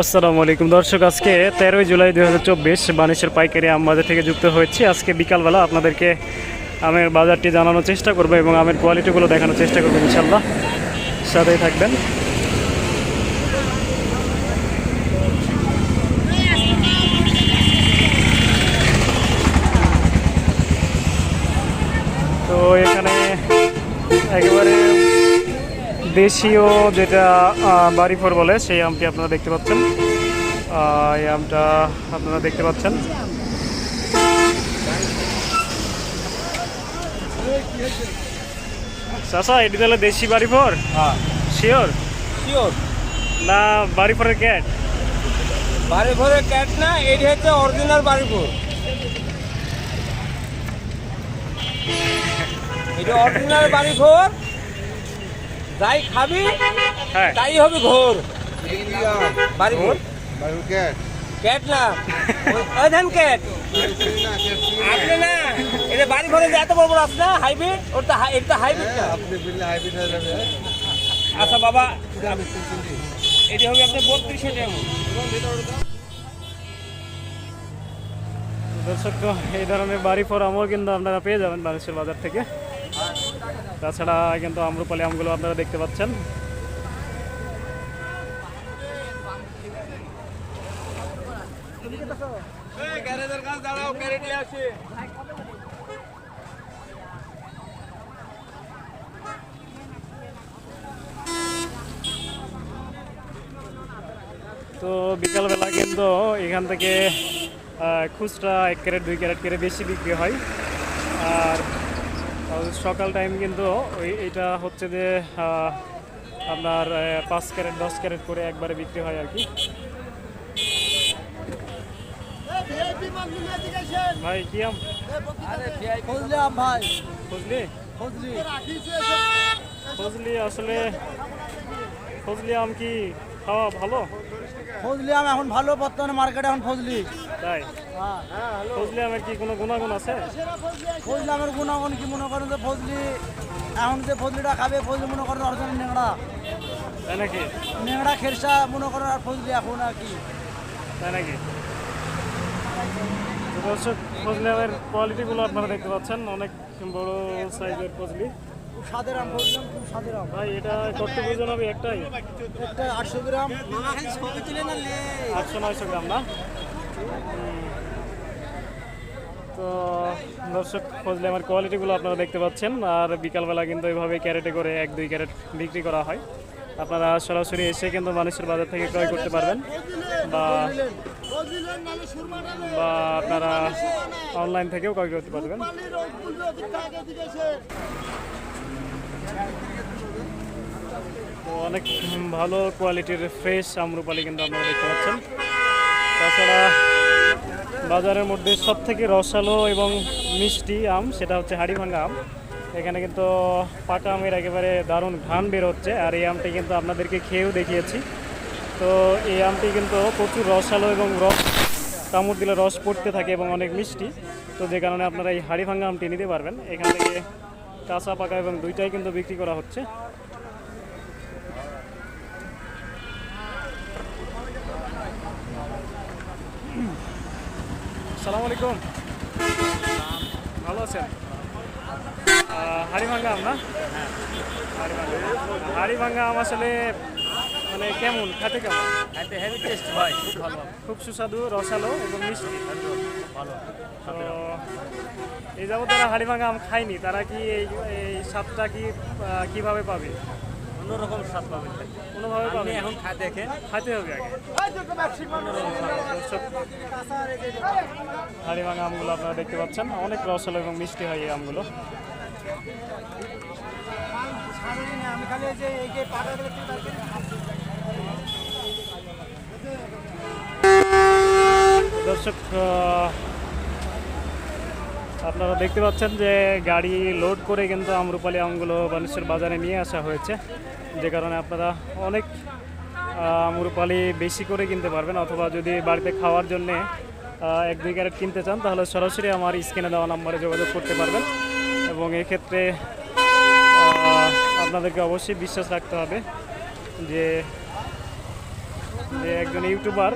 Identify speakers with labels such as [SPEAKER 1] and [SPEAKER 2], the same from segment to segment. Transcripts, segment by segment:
[SPEAKER 1] আসসালামু আলাইকুম। দর্শক, আজকে তেরোই জুলাই দু হাজার চব্বিশ বানিশের পাইকারি আম বাজার থেকে যুক্ত হয়েছি। আজকে বিকালবেলা আপনাদেরকে আমের বাজারটি জানানোর চেষ্টা করব এবং আমের কোয়ালিটিগুলো দেখানোর চেষ্টা করব ইনশাল্লাহ সাথেই থাকবেন তো এখানে একেবারে দেশীয় যেটা বাড়িফোর বলে সেই আমটি আপনারা দেখতে পাচ্ছেন। এই আমটা আপনারা দেখতে পাচ্ছেন। চাষা এটি তাহলে দেশি বাড়িফোর শিওর
[SPEAKER 2] শিওর
[SPEAKER 1] না বাড়িফোরের ক্যাট
[SPEAKER 2] বাড়ি ভরে ক্যাট না এটি হচ্ছে অরিজিনাল বাড়িপুর এটা অরিজিনাল বাড়িঘর যাই খাবি
[SPEAKER 1] হ্যাঁ।
[SPEAKER 2] তাই হবে ঘোর। ক্যাট না। ওই ধান ক্যাট। আপনি না। এটা বাড়ি ঘরে যে এত বড় বড় আছে না হাইব্রিড? ওটা হাই- এটা হাইব্রিড না আচ্ছা বাবা এটি হবে আপনার
[SPEAKER 1] দর্শক এই ধরনের বাড়িফোর আমও কিন্তু আপনারা পেয়ে যাবেন বানেশ্বর বাজার থেকে। তাছাড়া কিন্তু আম্রপালি আমগুলো আপনারা দেখতে পাচ্ছেন।
[SPEAKER 2] ক্যারেট
[SPEAKER 1] তো বিকালবেলা কিন্তু এখান থেকে খুচরা এক ক্যারেট, দুই ক্যারেট করে বেশি বিক্রি হয়। আর সকাল টাইম কিন্তু ওই এটা হচ্ছে যে আপনার পাঁচ ক্যারেট দশ ক্যারেট করে একবারে বিক্রি হয় আর কি। ভাই কি আম?
[SPEAKER 2] ফজলি
[SPEAKER 1] ফজলি আসলে ফজলি আম কি খাওয়া ভালো?
[SPEAKER 3] ফজলি আম এখন ভালো বর্তমানে মার্কেটে এখন ফজলি।
[SPEAKER 1] তাই? ফজলি আমের কি কোনো গুণাগুণ আছে?
[SPEAKER 3] ফজলি আমের গুণাগুণ কি মনে করেন যে ফজলি এখন যে ফজলিটা খাবে ফজলি মনে করেন অরিজিনাল নেংড়া
[SPEAKER 1] তাই নাকি?
[SPEAKER 3] নেংড়া খেরসা মনে করেন আর ফজলি এখন আর কি।
[SPEAKER 1] তাই নাকি? ফজলি আমের কোয়ালিটিগুলো আপনারা দেখতে পাচ্ছেন। অনেক বড় সাইজের ফজলি।
[SPEAKER 3] খুব আম ফজলি খুব স্বাদের আম।
[SPEAKER 1] ভাই এটা কত ওজন হবে একটাই।
[SPEAKER 3] একটা আটশো গ্রাম।
[SPEAKER 1] আটশো নয়শো গ্রাম না? তো দর্শক ফজলি আমার কোয়ালিটিগুলো আপনারা দেখতে পাচ্ছেন আর বিকালবেলা কিন্তু এইভাবে ক্যারেটে করে এক দুই ক্যারেট বিক্রি করা হয়। আপনারা সরাসরি এসে কিন্তু মানুষের বাজার থেকে ক্রয় করতে পারবেন বা বা আপনারা অনলাইন থেকেও ক্রয় করতে পারবেন। অনেক ভালো কোয়ালিটির ফ্রেশ আমরুপালি কিন্তু আপনারা দেখতে পাচ্ছেন। তাছাড়া বাজারের মধ্যে সব থেকে রসালো এবং মিষ্টি আম সেটা হচ্ছে হাড়িভাঙ্গা আম। এখানে কিন্তু পাকা আমের একেবারে দারুণ ঘ্রাণ বের হচ্ছে আর এই আমটি কিন্তু আপনাদেরকে খেয়েও দেখিয়েছি। তো এই আমটি কিন্তু প্রচুর রসালো এবং রস কামড় দিলে রস পড়তে থাকে এবং অনেক মিষ্টি। তো যে কারণে আপনারা এই হাড়িভাঙ্গা আমটি নিতে পারবেন। এখান থেকে কাঁচা পাকা এবং দুইটাই কিন্তু বিক্রি করা হচ্ছে। সালাম আলাইকুম। ভালো আছেন? হাড়িভাঙ্গা আম না? হাড়িভাঙ্গা হাড়িভাঙ্গা আম আসলে মানে কেমন খেতে কেমন?
[SPEAKER 2] খাইতে হেভি টেস্ট ভাই খুব ভালো
[SPEAKER 1] খুব সুস্বাদু রসালো এবং মিষ্টি।
[SPEAKER 2] ভালো
[SPEAKER 1] তো এই যাবত যারা হাড়িভাঙ্গা আম খায়নি তারা কি এই এই স্বাদটা কি কীভাবে পাবে?
[SPEAKER 2] অন্যরকম স্বাদ পাবে।
[SPEAKER 1] কোনোভাবে পাবে?
[SPEAKER 2] এখন খা দেখেন
[SPEAKER 1] খাইতে হবে আগে। হাড়িভাঙ্গা আমগুলো আপনারা দেখতে পাচ্ছেন অনেক রসালো এবং মিষ্টি হয় এই আমগুলো।
[SPEAKER 3] আমি খালি এই যে এই যে পাটা
[SPEAKER 1] দর্শক আপনারা দেখতে পাচ্ছেন যে গাড়ি লোড করে কিন্তু আমরুপালি আমগুলো মানুষের বাজারে নিয়ে আসা হয়েছে। যে কারণে আপনারা অনেক আমরুপালি বেশি করে কিনতে পারবেন অথবা যদি বাড়িতে খাওয়ার জন্যে এক দুই ক্যারেট কিনতে চান, তাহলে সরাসরি আমার স্ক্রিনে দেওয়া নাম্বারে যোগাযোগ করতে পারবেন। এবং এক্ষেত্রে আপনাদেরকে অবশ্যই বিশ্বাস রাখতে হবে যে যে একজন ইউটিউবার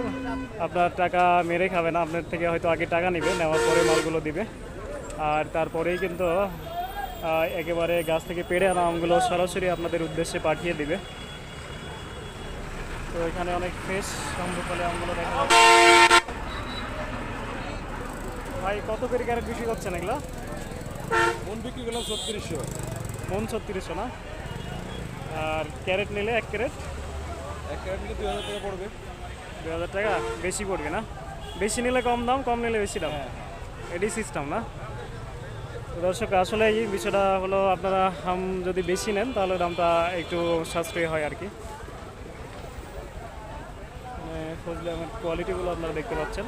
[SPEAKER 1] আপনার টাকা মেরে খাবে না আপনার থেকে হয়তো আগে টাকা নেবে নেওয়ার পরে মালগুলো দিবে। আর তারপরেই কিন্তু একেবারে গাছ থেকে পেড়ে আনা আমগুলো সরাসরি আপনাদের উদ্দেশ্যে পাঠিয়ে দিবে। তো এখানে অনেক ফ্রেশ আম্রপালি আমগুলো দেখা ভাই কত করে ক্যারেট বিক্রি করছেন এগুলো?
[SPEAKER 4] মন বিক্রি করলাম ছত্রিশশো।
[SPEAKER 1] মন ছত্রিশশো না? আর ক্যারেট নিলে এক ক্যারেট
[SPEAKER 4] এক ক্যারেট নিলে দুই হাজার টাকা পড়বে।
[SPEAKER 1] দু হাজার টাকা? বেশি পড়বে না? বেশি নিলে কম দাম কম নিলে বেশি দাম? এটাই সিস্টেম না? দর্শক আসলে এই বিষয়টা হলো আপনারা আম যদি বেশি নেন তাহলে দামটা একটু সাশ্রয়ী হয় আর কি। মানে ফজলে আমের কোয়ালিটিগুলো আপনারা দেখতে পাচ্ছেন।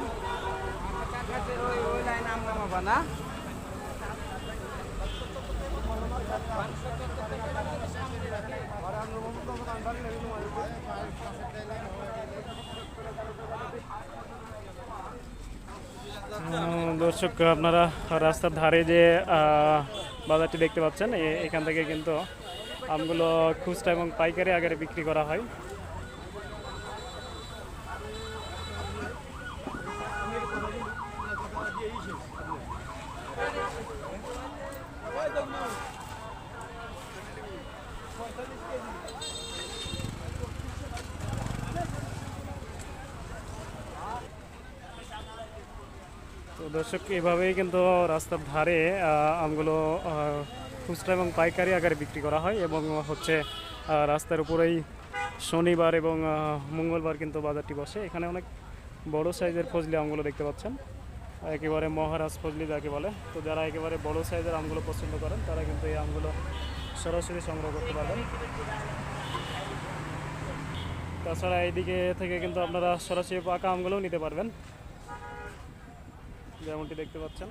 [SPEAKER 1] দর্শক, আপনারা রাস্তার ধারে যে বাজারটি দেখতে পাচ্ছেন এখান থেকে কিন্তু আমগুলো খুচরা এবং পাইকারি আগে বিক্রি করা হয়। তো দর্শক, এভাবেই কিন্তু রাস্তার ধারে আমগুলো খুচরা এবং পাইকারি আকারে বিক্রি করা হয় এবং হচ্ছে রাস্তার উপরেই শনিবার এবং মঙ্গলবার কিন্তু বাজারটি বসে। এখানে অনেক বড় সাইজের ফজলি আমগুলো দেখতে পাচ্ছেন। একেবারে মহারাজ ফজলি যাকে বলে। তো যারা একেবারে বড় সাইজের আমগুলো পছন্দ করেন, তারা কিন্তু এই আমগুলো সরাসরি সংগ্রহ করতে পারবেন। তাছাড়া এইদিকে থেকে কিন্তু আপনারা সরাসরি পাকা আমগুলোও নিতে পারবেন। যেমনটি দেখতে পাচ্ছেন।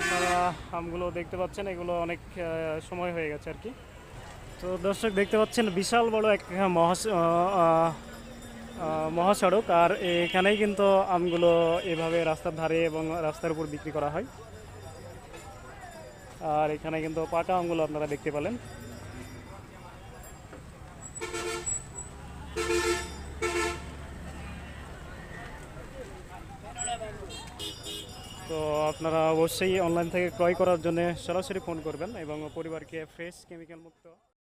[SPEAKER 1] আপনারা আমগুলো দেখতে পাচ্ছেন এগুলো অনেক সময় হয়ে গেছে আর কি। তো দর্শক দেখতে পাচ্ছেন বিশাল বড় এক মহাস আহ, আহ, মহাসড়ক। আর এখানেই কিন্তু আমগুলো এভাবে রাস্তার ধারে এবং রাস্তার উপর বিক্রি করা হয়। আর এখানে কিন্তু পাকা আমগুলো আপনারা দেখতে পেলেন। তো আপনারা অবশ্যই অনলাইন থেকে ক্রয় করার জন্য সরাসরি ফোন করবেন এবং পরিবারকে ফ্রেশ কেমিক্যাল মুক্ত